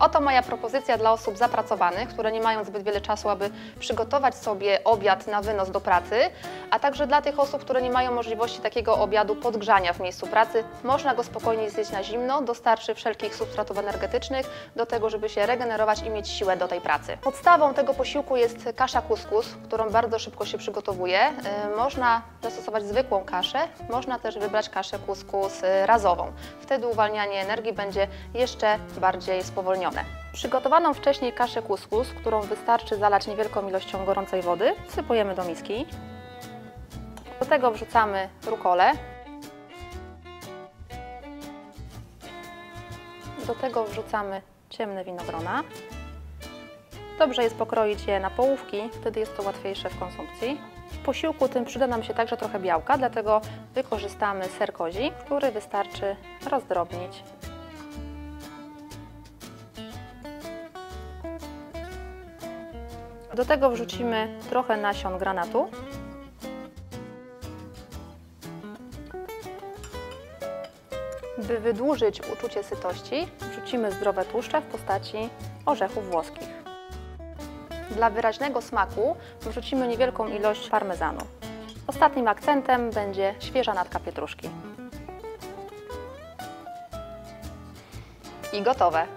Oto moja propozycja dla osób zapracowanych, które nie mają zbyt wiele czasu, aby przygotować sobie obiad na wynos do pracy, a także dla tych osób, które nie mają możliwości takiego obiadu podgrzania w miejscu pracy. Można go spokojnie zjeść na zimno, dostarczy wszelkich substratów energetycznych do tego, żeby się regenerować i mieć siłę do tej pracy. Podstawą tego posiłku jest kasza kuskus, którą bardzo szybko się przygotowuje. Y, Można zastosować zwykłą kaszę, można też wybrać kaszę kuskus y, razową. Wtedy uwalnianie energii będzie jeszcze bardziej spowolnione. Przygotowaną wcześniej kaszę kuskus, którą wystarczy zalać niewielką ilością gorącej wody, wsypujemy do miski. Do tego wrzucamy rukolę. Do tego wrzucamy ciemne winogrona. Dobrze jest pokroić je na połówki, wtedy jest to łatwiejsze w konsumpcji. W posiłku tym przyda nam się także trochę białka, dlatego wykorzystamy ser kozi, który wystarczy rozdrobnić. Do tego wrzucimy trochę nasion granatu. By wydłużyć uczucie sytości, wrzucimy zdrowe tłuszcze w postaci orzechów włoskich. Dla wyraźnego smaku wrzucimy niewielką ilość parmezanu. Ostatnim akcentem będzie świeża natka pietruszki. I gotowe.